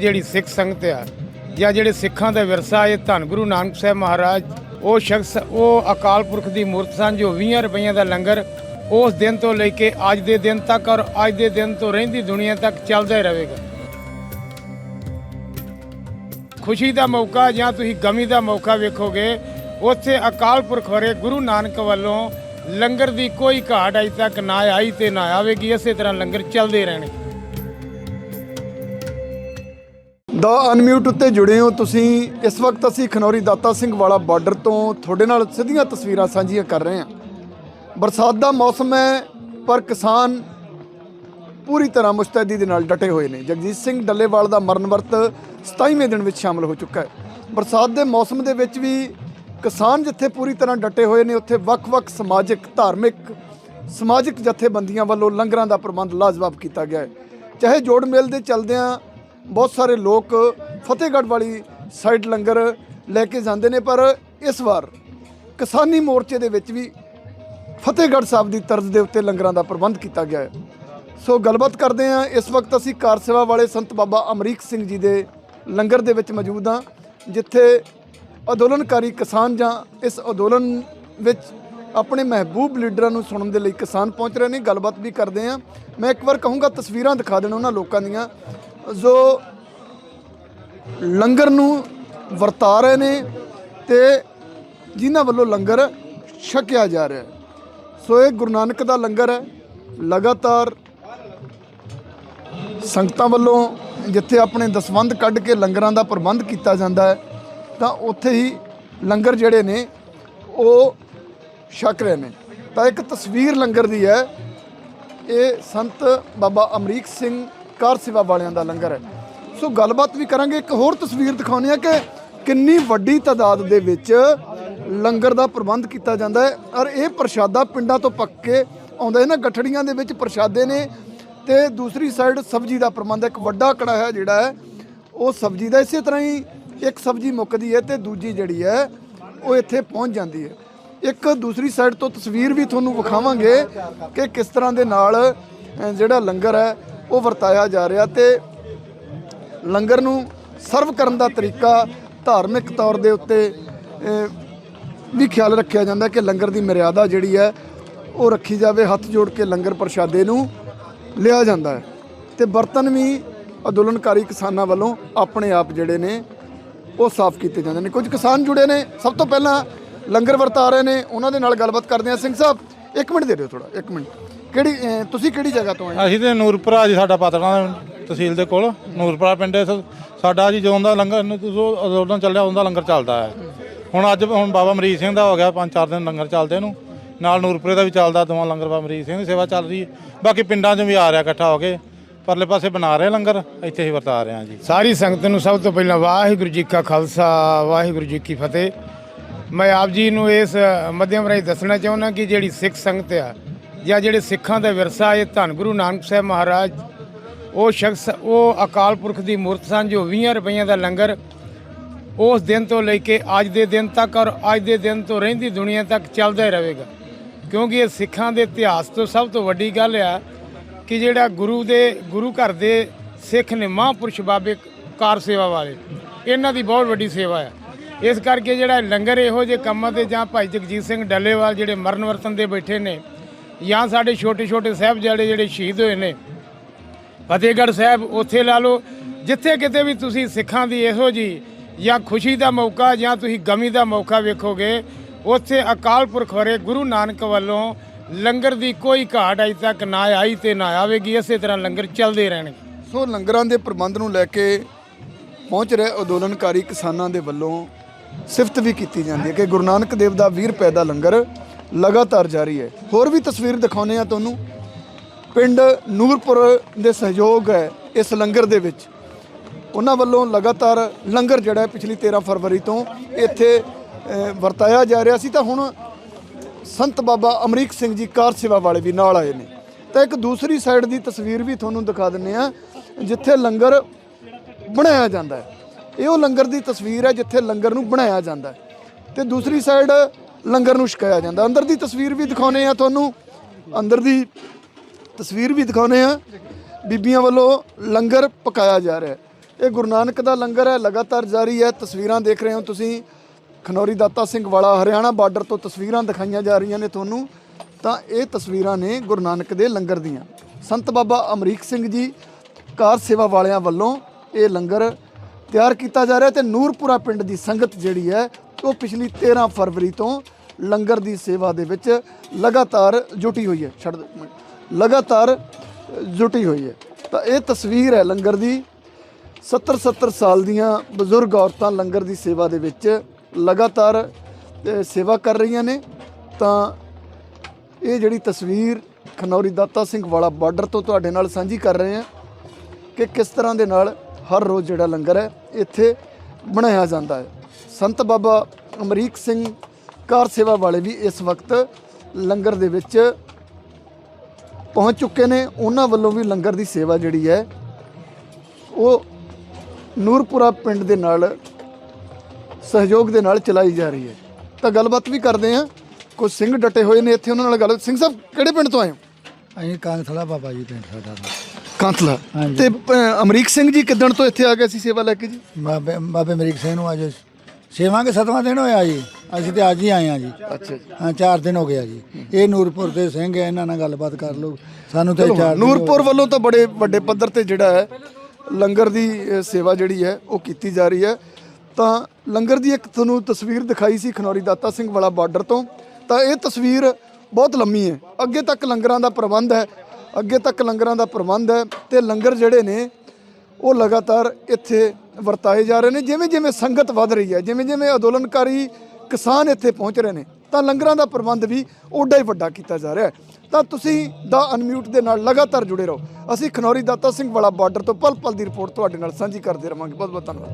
ਜਿਹੜੀ ਸਿੱਖ ਸੰਗਤ ਆ, ਜਾਂ ਜਿਹੜੇ ਸਿੱਖਾਂ ਦਾ ਵਿਰਸਾ ਇਹ ਧੰਨ ਗੁਰੂ ਨਾਨਕ ਸਾਹਿਬ ਮਹਾਰਾਜ, ਉਹ ਸ਼ਖਸ, ਉਹ ਅਕਾਲ ਪੁਰਖ ਦੀ ਮੂਰਤ ਸਨ ਜੋ 20 ਰੁਪਈਆਂ ਦਾ ਲੰਗਰ ਉਸ ਦਿਨ ਤੋਂ ਲੈ ਕੇ ਅੱਜ ਦੇ ਦਿਨ ਤੱਕ ਔਰ ਅੱਜ ਦੇ ਦਿਨ ਤੋਂ ਰਹਿੰਦੀ ਦੁਨੀਆ ਤੱਕ ਚੱਲਦਾ ਹੀ ਰਹੇਗਾ। ਖੁਸ਼ੀ ਦਾ ਮੌਕਾ ਜਾਂ ਤੁਸੀਂ ਗਮੀ ਦਾ ਮੌਕਾ ਵੇਖੋਗੇ, ਉੱਥੇ ਅਕਾਲ ਪੁਰਖ ਵਰੇ ਗੁਰੂ ਨਾਨਕ ਵੱਲੋਂ ਲੰਗਰ ਦੀ ਕੋਈ ਘਾਟ ਅਜ ਤੱਕ ਨਾ ਆਈ ਤੇ ਨਾ ਆਵੇਗੀ, ਇਸੇ ਤਰ੍ਹਾਂ ਲੰਗਰ ਚੱਲਦੇ ਰਹਿਣਗੇ। ਦਾ ਅਨਮਿਊਟ ਉੱਤੇ ਜੁੜੇ ਹੋ ਤੁਸੀਂ। ਇਸ ਵਕਤ ਅਸੀਂ ਖਨੌਰੀ ਦਾਤਾ ਸਿੰਘ ਵਾਲਾ ਬਾਰਡਰ ਤੋਂ ਤੁਹਾਡੇ ਨਾਲ ਸਿੱਧੀਆਂ ਤਸਵੀਰਾਂ ਸਾਂਝੀਆਂ ਕਰ ਰਹੇ ਹਾਂ। ਬਰਸਾਤ ਦਾ ਮੌਸਮ ਹੈ, ਪਰ ਕਿਸਾਨ ਪੂਰੀ ਤਰ੍ਹਾਂ ਮੁਸਤੈਦੀ ਦੇ ਨਾਲ ਡਟੇ ਹੋਏ ਨੇ। ਜਗਜੀਤ ਸਿੰਘ ਡੱਲੇਵਾਲ ਦਾ ਮਰਨ ਵਰਤ 27ਵੇਂ ਦਿਨ ਵਿੱਚ ਸ਼ਾਮਲ ਹੋ ਚੁੱਕਾ ਹੈ। ਬਰਸਾਤ ਦੇ ਮੌਸਮ ਦੇ ਵਿੱਚ ਵੀ ਕਿਸਾਨ ਜਿੱਥੇ ਪੂਰੀ ਤਰ੍ਹਾਂ ਡਟੇ ਹੋਏ ਨੇ, ਉੱਥੇ ਵੱਖ-ਵੱਖ ਸਮਾਜਿਕ, ਧਾਰਮਿਕ, ਸਮਾਜਿਕ ਜਥੇਬੰਦੀਆਂ ਵੱਲੋਂ ਲੰਗਰਾਂ ਦਾ ਪ੍ਰਬੰਧ ਲਾਜਵਾਬ ਕੀਤਾ ਗਿਆ ਹੈ। ਚਾਹੇ ਜੋੜ ਮੇਲ ਦੇ ਚਲਦਿਆਂ ਬਹੁਤ ਸਾਰੇ ਲੋਕ ਫਤਿਹਗੜ੍ਹ ਵਾਲੀ ਸਾਈਡ ਲੰਗਰ ਲੈ ਕੇ ਜਾਂਦੇ ਨੇ, ਪਰ ਇਸ ਵਾਰ ਕਿਸਾਨੀ ਮੋਰਚੇ ਦੇ ਵਿੱਚ ਵੀ ਫਤਿਹਗੜ੍ਹ ਸਾਹਿਬ ਦੀ ਤਰਜ਼ ਦੇ ਉੱਤੇ ਲੰਗਰਾਂ ਦਾ ਪ੍ਰਬੰਧ ਕੀਤਾ ਗਿਆ ਹੈ। ਸੋ ਗੱਲਬਾਤ ਕਰਦੇ ਹਾਂ, ਇਸ ਵਕਤ ਅਸੀਂ ਕਾਰ ਸੇਵਾ ਵਾਲੇ ਸੰਤ ਬਾਬਾ ਅਮਰੀਕ ਸਿੰਘ ਜੀ ਦੇ ਲੰਗਰ ਦੇ ਵਿੱਚ ਮੌਜੂਦ ਹਾਂ, ਜਿੱਥੇ ਅੰਦੋਲਨਕਾਰੀ ਕਿਸਾਨ ਜਾਂ ਇਸ ਅੰਦੋਲਨ ਵਿੱਚ ਆਪਣੇ ਮਹਿਬੂਬ ਲੀਡਰਾਂ ਨੂੰ ਸੁਣਨ ਦੇ ਲਈ ਕਿਸਾਨ ਪਹੁੰਚ ਰਹੇ ਨੇ। ਗੱਲਬਾਤ ਵੀ ਕਰਦੇ ਹਾਂ। ਮੈਂ ਇੱਕ ਵਾਰ ਕਹੂੰਗਾ, ਤਸਵੀਰਾਂ ਦਿਖਾ ਦੇਣ ਉਹਨਾਂ ਲੋਕਾਂ ਦੀਆਂ। ਜੋ ਲੰਗਰ ਨੂੰ ਵਰਤਾ ਰਹੇ ਨੇ ਤੇ ਜਿਨ੍ਹਾਂ ਵੱਲੋਂ ਲੰਗਰ ਛਕਿਆ ਜਾ ਰਿਹਾ ਸੋ ਇਹ ਗੁਰੂ ਨਾਨਕ ਦਾ ਲੰਗਰ ਹੈ। ਲਗਾਤਾਰ ਸੰਗਤਾਂ ਵੱਲੋਂ ਜਿੱਥੇ ਆਪਣੇ ਦਸਵੰਧ ਕੱਢ ਕੇ ਲੰਗਰਾਂ ਦਾ ਪ੍ਰਬੰਧ ਕੀਤਾ ਜਾਂਦਾ ਹੈ, ਤਾਂ ਉੱਥੇ ਹੀ ਲੰਗਰ ਜਿਹੜੇ ਨੇ, ਉਹ ਛਕ ਰਹੇ ਨੇ। ਤਾਂ ਇੱਕ ਤਸਵੀਰ ਲੰਗਰ ਦੀ ਹੈ। ਇਹ ਸੰਤ ਬਾਬਾ ਅਮਰੀਕ ਸਿੰਘ ਕਾਰ ਸੇਵਾ ਵਾਲਿਆਂ ਦਾ ਲੰਗਰ ਹੈ। ਸੋ ਗੱਲਬਾਤ ਵੀ ਕਰਾਂਗੇ, ਇੱਕ ਹੋਰ ਤਸਵੀਰ ਦਿਖਾਉਂਦੇ ਆ ਕਿ ਕਿੰਨੀ ਵੱਡੀ ਤਾਦਾਦ ਦੇ ਵਿੱਚ ਲੰਗਰ ਦਾ ਪ੍ਰਬੰਧ ਕੀਤਾ ਜਾਂਦਾ ਹੈ। ਔਰ ਇਹ ਪ੍ਰਸ਼ਾਦਾ ਪਿੰਡਾਂ ਤੋਂ ਪੱਕ ਕੇ ਆਉਂਦਾ ਇਹਨਾਂ ਗੱਠੜੀਆਂ ਦੇ ਵਿੱਚ ਪ੍ਰਸ਼ਾਦੇ ਨੇ ਤੇ ਦੂਸਰੀ ਸਾਈਡ ਸਬਜ਼ੀ ਦਾ ਪ੍ਰਬੰਧ ਇੱਕ ਵੱਡਾ ਕੜਾਹਾ ਜਿਹੜਾ ਹੈ, ਉਹ ਸਬਜ਼ੀ ਦਾ ਇਸੇ ਤਰ੍ਹਾਂ ਹੀ ਇੱਕ ਸਬਜ਼ੀ ਮੁੱਕਦੀ ਹੈ ਤੇ ਦੂਜੀ ਜਿਹੜੀ ਹੈ, ਉਹ ਇੱਥੇ ਪਹੁੰਚ ਜਾਂਦੀ ਹੈ। ਇੱਕ ਦੂਸਰੀ ਸਾਈਡ ਤੋਂ ਤਸਵੀਰ ਵੀ ਤੁਹਾਨੂੰ ਵਿਖਾਵਾਂਗੇ ਕਿ ਕਿਸ ਤਰ੍ਹਾਂ ਦੇ ਨਾਲ ਜਿਹੜਾ ਲੰਗਰ ਹੈ ਉਹ ਵਰਤਾਇਆ ਜਾ ਰਿਹਾ ਤੇ ਲੰਗਰ ਨੂੰ ਸਰਵ ਕਰਨ ਦਾ ਤਰੀਕਾ ਧਾਰਮਿਕ ਤੌਰ ਦੇ ਉੱਤੇ ਵੀ ਖਿਆਲ ਰੱਖਿਆ ਜਾਂਦਾ ਕਿ ਲੰਗਰ ਦੀ ਮਰਿਆਦਾ ਜਿਹੜੀ ਹੈ, ਉਹ ਰੱਖੀ ਜਾਵੇ, ਹੱਥ ਜੋੜ ਕੇ ਲੰਗਰ ਪ੍ਰਸ਼ਾਦੇ ਨੂੰ ਲਿਆ ਜਾਂਦਾ ਹੈ। ਤੇ ਬਰਤਨ ਵੀ ਅੰਦੋਲਨਕਾਰੀ ਕਿਸਾਨਾਂ ਵੱਲੋਂ ਆਪਣੇ ਆਪ ਜਿਹੜੇ ਨੇ, ਉਹ ਸਾਫ਼ ਕੀਤੇ ਜਾਂਦੇ ਨੇ। ਕੁਝ ਕਿਸਾਨ ਜੁੜੇ ਨੇ, ਸਭ ਤੋਂ ਪਹਿਲਾਂ ਲੰਗਰ ਵਰਤਾ ਰਹੇ ਨੇ, ਉਹਨਾਂ ਦੇ ਨਾਲ ਗੱਲਬਾਤ ਕਰਦੇ ਹਾਂ। ਸਿੰਘ ਸਾਹਿਬ, ਇੱਕ ਮਿੰਟ ਦੇ ਦਿਓ ਥੋੜਾ ਇੱਕ ਮਿੰਟ। ਕਿਹੜੀ ਅਹ ਤੁਸੀਂ ਕਿਹੜੀ ਜਗ੍ਹਾ ਤੋਂ ਆਏ ਅਸੀਂ ਤੇ ਨੂਰਪੁਰਾ ਜੀ ਸਾਡਾ ਪਾਤੜਾਂ ਤਹਿਸੀਲ ਦੇ ਕੋਲ ਨੂਰਪੁਰਾ ਪਿੰਡ ਹੈ। ਸ- ਸਾਡਾ ਜੀ ਜਦੋਂ ਦਾ ਲੰਗਰ ਉਦੋਂ ਚੱਲਿਆ ਉਹਦਾ ਲੰਗਰ ਚੱਲਦਾ ਹੈ। ਹੁਣ ਅੱਜ ਹੁਣ ਬਾਬਾ ਮਰੀਜ਼ ਸਿੰਘ ਦਾ ਹੋ ਗਿਆ ਪੰਜ ਚਾਰ ਦਿਨ ਲੰਗਰ ਚੱਲਦੇ ਨੂੰ। ਨਾਲ ਨੂਰਪੁਰੇ ਦਾ ਵੀ ਚੱਲਦਾ ਦੋਵਾਂ ਲੰਗਰ ਬਾਬਾ ਮਰੀਜ਼ ਸਿੰਘ ਦੀ ਸੇਵਾ ਚੱਲ ਰਹੀ ਹੈ। ਬਾਕੀ ਪਿੰਡਾਂ 'ਚੋਂ ਵੀ ਆ ਰਿਹਾ ਇਕੱਠਾ ਹੋ ਕੇ। ਪਰਲੇ ਪਾਸੇ ਬਣਾ ਰਹੇ ਲੰਗਰ ਇੱਥੇ ਹੀ ਵਰਤਾ ਰਹੇ ਹਾਂ ਜੀ। ਸਾਰੀ ਸੰਗਤ ਨੂੰ ਸਭ ਤੋਂ ਪਹਿਲਾਂ ਵਾਹਿਗੁਰੂ ਜੀ ਕਾ ਖਾਲਸਾ ਵਾਹਿਗੁਰੂ ਜੀ ਕੀ ਫਤਿਹ। ਮੈਂ ਆਪ ਜੀ ਨੂੰ ਇਸ ਮਧਿਅਮ ਰਾਹੀਂ ਦੱਸਣਾ ਚਾਹੁੰਦਾ ਕਿ ਜਿਹੜੀ ਸਿੱਖ ਸੰਗਤ ਆ ਜਾਂ ਜਿਹੜੇ ਸਿੱਖਾਂ ਦਾ ਵਿਰਸਾ ਇਹ ਧੰਨ ਗੁਰੂ ਨਾਨਕ ਸਾਹਿਬ ਮਹਾਰਾਜ, ਉਹ ਸ਼ਖਸ, ਉਹ ਅਕਾਲ ਪੁਰਖ ਦੀ ਮੂਰਤ ਸਨ ਜੋ 20 ਰੁਪਈਆਂ ਦਾ ਲੰਗਰ ਉਸ ਦਿਨ ਤੋਂ ਲੈ ਕੇ ਅੱਜ ਦੇ ਦਿਨ ਤੱਕ ਔਰ ਅੱਜ ਦੇ ਦਿਨ ਤੋਂ ਰਹਿੰਦੀ ਦੁਨੀਆ ਤੱਕ ਚੱਲਦਾ ਹੀ ਰਹੇਗਾ। ਕਿਉਂਕਿ ਇਹ ਸਿੱਖਾਂ ਦੇ ਇਤਿਹਾਸ ਤੋਂ ਸਭ ਤੋਂ ਵੱਡੀ ਗੱਲ ਆ ਕਿ ਜਿਹੜਾ ਗੁਰੂ ਦੇ, ਗੁਰੂ ਘਰ ਦੇ ਸਿੱਖ ਨੇ ਮਹਾਂਪੁਰਸ਼ ਬਾਬੇ ਕਾਰ ਸੇਵਾ ਵਾਲੇ, ਇਹਨਾਂ ਦੀ ਬਹੁਤ ਵੱਡੀ ਸੇਵਾ ਆ। ਇਸ ਕਰਕੇ ਜਿਹੜਾ ਲੰਗਰ ਇਹੋ ਜਿਹੇ ਕੰਮਾਂ ਤੇ ਜਾਂ ਭਾਈ ਜਗਜੀਤ ਸਿੰਘ ਡੱਲੇਵਾਲ ਜਿਹੜੇ ਮਰਨ ਵਰਤਨ ਦੇ ਬੈਠੇ ਨੇ ਜਾਂ ਸਾਡੇ ਛੋਟੇ ਛੋਟੇ ਸਾਹਿਬਜ਼ਾਦੇ ਜਿਹੜੇ ਸ਼ਹੀਦ ਹੋਏ ਨੇ, ਫਤਿਹਗੜ੍ਹ ਸਾਹਿਬ ਉੱਥੇ ਲਾ ਲਓ, ਜਿੱਥੇ ਕਿਤੇ ਵੀ ਤੁਸੀਂ ਸਿੱਖਾਂ ਦੀ ਇਹੋ ਜੀ ਜਾਂ ਖੁਸ਼ੀ ਦਾ ਮੌਕਾ ਜਾਂ ਤੁਸੀਂ ਗਮੀ ਦਾ ਮੌਕਾ ਵੇਖੋਗੇ, ਉੱਥੇ ਅਕਾਲ ਪੁਰਖ ਵਰੇ ਗੁਰੂ ਨਾਨਕ ਵੱਲੋਂ ਲੰਗਰ ਦੀ ਕੋਈ ਘਾਟ ਅਜ ਤੱਕ ਨਾ ਆਈ ਤੇ ਨਾ ਆਵੇਗੀ, ਇਸੇ ਤਰ੍ਹਾਂ ਲੰਗਰ ਚੱਲਦੇ ਰਹਿਣਗੇ। ਸੋ ਲੰਗਰਾਂ ਦੇ ਪ੍ਰਬੰਧ ਨੂੰ ਲੈ ਕੇ ਪਹੁੰਚ ਰਹੇ ਅੰਦੋਲਨਕਾਰੀ ਕਿਸਾਨਾਂ ਦੇ ਵੱਲੋਂ ਸਿਫਤ ਵੀ ਕੀਤੀ ਜਾਂਦੀ ਹੈ ਕਿ ਗੁਰੂ ਨਾਨਕ ਦੇਵ ਦਾ 20 ਰੁਪਏ ਦਾ ਲੰਗਰ ਲਗਾਤਾਰ ਜਾਰੀ ਹੈ। ਹੋਰ ਵੀ ਤਸਵੀਰ ਦਿਖਾਉਂਦੇ ਆ ਤੁਹਾਨੂੰ। ਪਿੰਡ ਨੂਰਪੁਰ ਦੇ ਸਹਿਯੋਗ ਹੈ ਇਸ ਲੰਗਰ ਦੇ ਵਿੱਚ। ਉਹਨਾਂ ਵੱਲੋਂ ਲਗਾਤਾਰ ਲੰਗਰ ਜਿਹੜਾ ਪਿਛਲੀ 13 ਫਰਵਰੀ ਤੋਂ ਇੱਥੇ ਵਰਤਾਇਆ ਜਾ ਰਿਹਾ ਸੀ। ਤਾਂ ਹੁਣ ਸੰਤ ਬਾਬਾ ਅਮਰੀਕ ਸਿੰਘ ਜੀ ਕਾਰ ਸੇਵਾ ਵਾਲੇ ਵੀ ਨਾਲ ਆਏ ਨੇ। ਤਾਂ ਇੱਕ ਦੂਸਰੀ ਸਾਈਡ ਦੀ ਤਸਵੀਰ ਵੀ ਤੁਹਾਨੂੰ ਦਿਖਾ ਦਿੰਨੇ ਆ ਜਿੱਥੇ ਲੰਗਰ ਬਣਾਇਆ ਜਾਂਦਾ ਹੈ। ਇਹ ਉਹ ਲੰਗਰ ਦੀ ਤਸਵੀਰ ਹੈ ਜਿੱਥੇ ਲੰਗਰ ਨੂੰ ਬਣਾਇਆ ਜਾਂਦਾ ਹੈ। ਤੇ ਦੂਸਰੀ ਸਾਈਡ ਲੰਗਰ ਨੂੰ ਛਕਾਇਆ ਜਾਂਦਾ। ਅੰਦਰ ਦੀ ਤਸਵੀਰ ਵੀ ਦਿਖਾਉਨੇ ਆ ਤੁਹਾਨੂੰ। ਅੰਦਰ ਦੀ ਤਸਵੀਰ ਵੀ ਦਿਖਾਉਨੇ ਆ। ਬੀਬੀਆਂ ਵੱਲੋਂ ਲੰਗਰ ਪਕਾਇਆ ਜਾ ਰਿਹਾ ਹੈ। ਇਹ ਗੁਰੂ ਨਾਨਕ ਦਾ ਲੰਗਰ ਹੈ। ਲਗਾਤਾਰ ਜਾਰੀ ਹੈ। ਤਸਵੀਰਾਂ ਦੇਖ ਰਹੇ ਹੋ ਤੁਸੀਂ। ਖਨੌਰੀ ਦਾਤਾ ਸਿੰਘ ਵਾਲਾ ਹਰਿਆਣਾ ਬਾਰਡਰ ਤੋਂ ਤਸਵੀਰਾਂ ਦਿਖਾਈਆਂ ਜਾ ਰਹੀਆਂ ਨੇ ਤੁਹਾਨੂੰ। ਤਾਂ ਇਹ ਤਸਵੀਰਾਂ ਨੇ ਗੁਰੂ ਨਾਨਕ ਦੇ ਲੰਗਰ ਦੀਆਂ। ਸੰਤ ਬਾਬਾ ਅਮਰੀਕ ਸਿੰਘ ਜੀ, ਕਾਰ ਸੇਵਾ ਵਾਲਿਆਂ ਵੱਲੋਂ ਇਹ ਲੰਗਰ ਤਿਆਰ ਕੀਤਾ ਜਾ ਰਿਹਾ ਤੇ ਨੂਰਪੁਰਾ ਪਿੰਡ ਦੀ ਸੰਗਤ ਜਿਹੜੀ ਹੈ, ਉਹ ਪਿਛਲੀ 13 ਫਰਵਰੀ ਤੋਂ ਲੰਗਰ ਦੀ ਸੇਵਾ ਦੇ ਵਿੱਚ ਲਗਾਤਾਰ ਜੁਟੀ ਹੋਈ ਹੈ। ਛੱਡ ਲਗਾਤਾਰ ਜੁਟੀ ਹੋਈ ਹੈ। ਤਾਂ ਇਹ ਤਸਵੀਰ ਹੈ ਲੰਗਰ ਦੀ। 70 70 ਸਾਲ ਦੀਆਂ ਬਜ਼ੁਰਗ ਔਰਤਾਂ ਲੰਗਰ ਦੀ ਸੇਵਾ ਦੇ ਵਿੱਚ ਲਗਾਤਾਰ ਸੇਵਾ ਕਰ ਰਹੀਆਂ ਨੇ। ਤਾਂ ਇਹ ਜਿਹੜੀ ਤਸਵੀਰ ਖਨੌਰੀ ਦਾਤਾ ਸਿੰਘ ਵਾਲਾ ਬਾਰਡਰ ਤੋਂ ਤੁਹਾਡੇ ਨਾਲ ਸਾਂਝੀ ਕਰ ਰਹੇ ਹਾਂ ਕਿ ਕਿਸ ਤਰ੍ਹਾਂ ਦੇ ਨਾਲ ਹਰ ਰੋਜ਼ ਜਿਹੜਾ ਲੰਗਰ ਹੈ, ਇੱਥੇ ਬਣਾਇਆ ਜਾਂਦਾ ਹੈ। ਸੰਤ ਬਾਬਾ ਅਮਰੀਕ ਸਿੰਘ ਕਾਰ ਸੇਵਾ ਵਾਲੇ ਵੀ ਇਸ ਵਕਤ ਲੰਗਰ ਦੇ ਵਿੱਚ ਪਹੁੰਚ ਚੁੱਕੇ ਨੇ। ਉਹਨਾਂ ਵੱਲੋਂ ਵੀ ਲੰਗਰ ਦੀ ਸੇਵਾ ਜਿਹੜੀ ਹੈ ਉਹ ਨੂਰਪੁਰਾ ਪਿੰਡ ਦੇ ਨਾਲ ਸਹਿਯੋਗ ਦੇ ਨਾਲ ਚਲਾਈ ਜਾ ਰਹੀ ਹੈ। ਤਾਂ ਗੱਲਬਾਤ ਵੀ ਕਰਦੇ ਹਾਂ। ਕੁਝ ਸਿੰਘ ਡਟੇ ਹੋਏ ਨੇ ਇੱਥੇ ਉਹਨਾਂ ਨਾਲ ਗੱਲ। ਸਿੰਘ ਸਾਹਿਬ ਕਿਹੜੇ ਪਿੰਡ ਤੋਂ ਆਏ ਹੋ? ਅਸੀਂ ਕਾਂਗਥਲਾ ਬਾਬਾ ਜੀ ਪਿੰਡ ਸਾਡਾ ਹਾਂਜੀ। ਤੇ ਅ, ਅਮਰੀਕ ਸਿੰਘ ਜੀ ਕਿਦਣ ਤੋਂ ਇੱਥੇ ਆ ਗਏ ਸੀ ਸੇਵਾ ਲੈ ਕੇ ਜੀ? ਬਾਬੇ ਬਾਬੇ ਮਰੀਕ ਸਿੰਘ ਨੂੰ ਅੱਜ ਕੇ ਸਤਵਾਂ ਦਿਨ ਹੋਇਆ ਜੀ। ਅਸੀਂ ਤੇ ਅੱਜ ਹੀ ਆਏ ਆ ਜੀ। ਅੱਛਾ ਜੀ। ਹਾਂ 4 ਦਿਨ ਹੋ ਗਿਆ ਜੀ। ਇਹ ਨੂਰਪੁਰ ਦੇ ਸਿੰਘ ਹੈ ਇਹਨਾਂ ਨਾਲ ਗੱਲਬਾਤ ਕਰ ਲਓ। ਸਾਨੂੰ ਤੇ 4 ਨੂਰਪੁਰ ਵੱਲੋਂ ਤਾਂ ਬੜੇ ਵੱਡੇ ਪੱਧਰ ਤੇ ਜਿਹੜਾ ਹੈ ਲੰਗਰ ਦੀ ਸੇਵਾ ਜਿਹੜੀ ਹੈ ਉਹ ਕੀਤੀ ਜਾ ਰਹੀ ਹੈ। ਤਾਂ ਲੰਗਰ ਦੀ ਇੱਕ ਤੁਹਾਨੂੰ ਤਸਵੀਰ ਦਿਖਾਈ ਸੀ ਖਨੌਰੀ ਦਾਤਾ ਸਿੰਘ ਵਾਲਾ ਬਾਰਡਰ ਤੋਂ। ਤਾਂ ਇਹ ਤਸਵੀਰ ਬਹੁਤ ਲੰਮੀ ਹੈ। ਅੱਗੇ ਤੱਕ ਲੰਗਰਾਂ ਦਾ ਪ੍ਰਬੰਧ ਹੈ ਅੱਗੇ ਤੱਕ ਲੰਗਰਾਂ ਦਾ ਪ੍ਰਬੰਧ ਹੈ ਤੇ ਲੰਗਰ ਜਿਹੜੇ ਨੇ ਉਹ ਲਗਾਤਾਰ ਇੱਥੇ ਵਰਤਾਏ ਜਾ ਰਹੇ ਨੇ। ਜਿਵੇਂ ਜਿਵੇਂ ਸੰਗਤ ਵੱਧ ਰਹੀ ਹੈ ਜਿਵੇਂ ਜਿਵੇਂ ਅੰਦੋਲਨਕਾਰੀ ਕਿਸਾਨ ਇੱਥੇ ਪਹੁੰਚ ਰਹੇ ਨੇ, ਤਾਂ ਲੰਗਰਾਂ ਦਾ ਪ੍ਰਬੰਧ ਵੀ ਓਡਾ ਹੀ ਵੱਡਾ ਕੀਤਾ ਜਾ ਰਿਹਾ ਹੈ। ਤਾਂ ਤੁਸੀਂ ਦਾ ਅਨਮਿਊਟ ਦੇ ਨਾਲ ਲਗਾਤਾਰ ਜੁੜੇ ਰਹੋ। ਅਸੀਂ ਖਨੌਰੀ ਦਾਤਾ ਸਿੰਘ ਵਾਲਾ ਬਾਰਡਰ ਤੋਂ ਪਲ ਪਲ ਦੀ ਰਿਪੋਰਟ ਤੁਹਾਡੇ ਨਾਲ ਸਾਂਝੀ ਕਰਦੇ ਰਵਾਂਗੇ। ਬਹੁਤ ਬਹੁਤ ਧੰਨਵਾਦ।